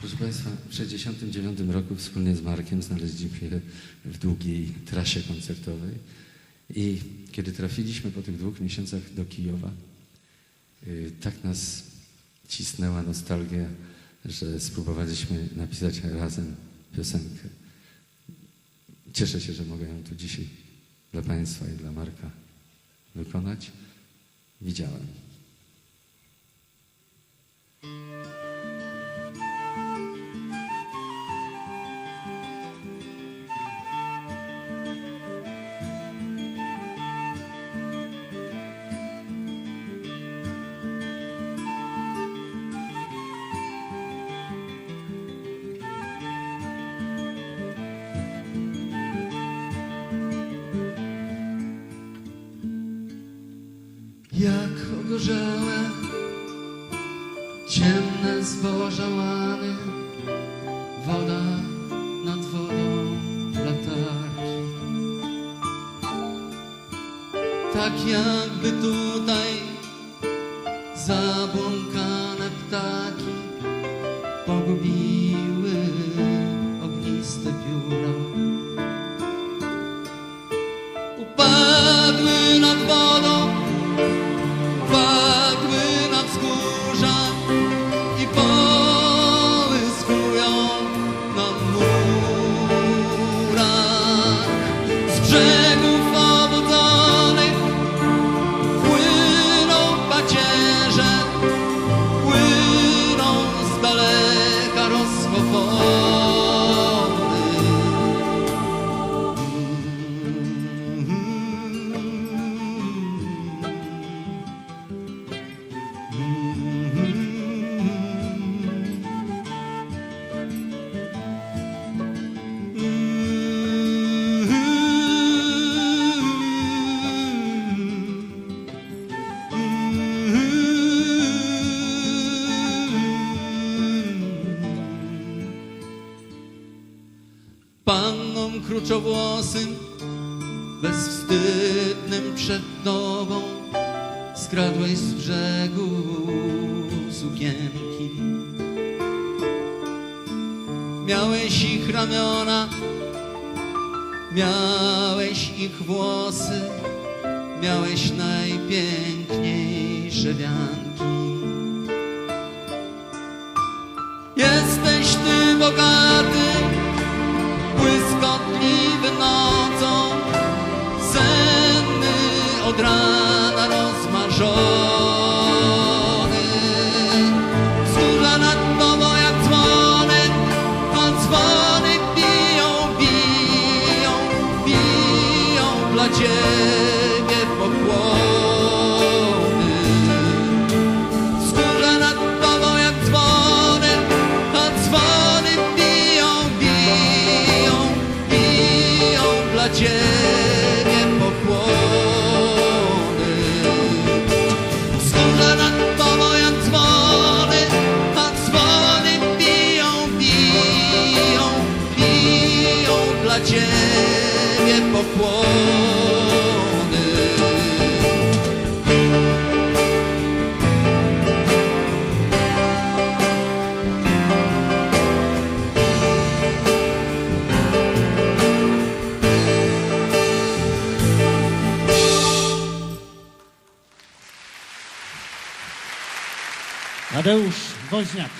Proszę Państwa, w 1969 roku wspólnie z Markiem znaleźliśmy się w długiej trasie koncertowej i kiedy trafiliśmy po tych dwóch miesiącach do Kijowa, y, tak nas cisnęła nostalgia, że spróbowaliśmy napisać razem piosenkę. Cieszę się, że mogę ją tu dzisiaj dla Państwa i dla Marka wykonać. Widziałem. Jak ogorzałe, ciemne zboża łany, woda nad wodą latarki. Tak jakby tutaj zabłąkane ptaki pogubiły ogniste pióra. Upadły Pannom kruczowłosym, bezwstydnym przed tobą, skradłeś z brzegu sukienki. Miałeś ich ramiona, miałeś ich włosy, miałeś najpiękniejsze wianki. Jesteś od rana rozmarzony. Wzgórza nad tobą jak dzwony, a dzwony biją, biją, biją dla ciebie pokłony. Ciebie pokłony. Tadeusz Woźniak.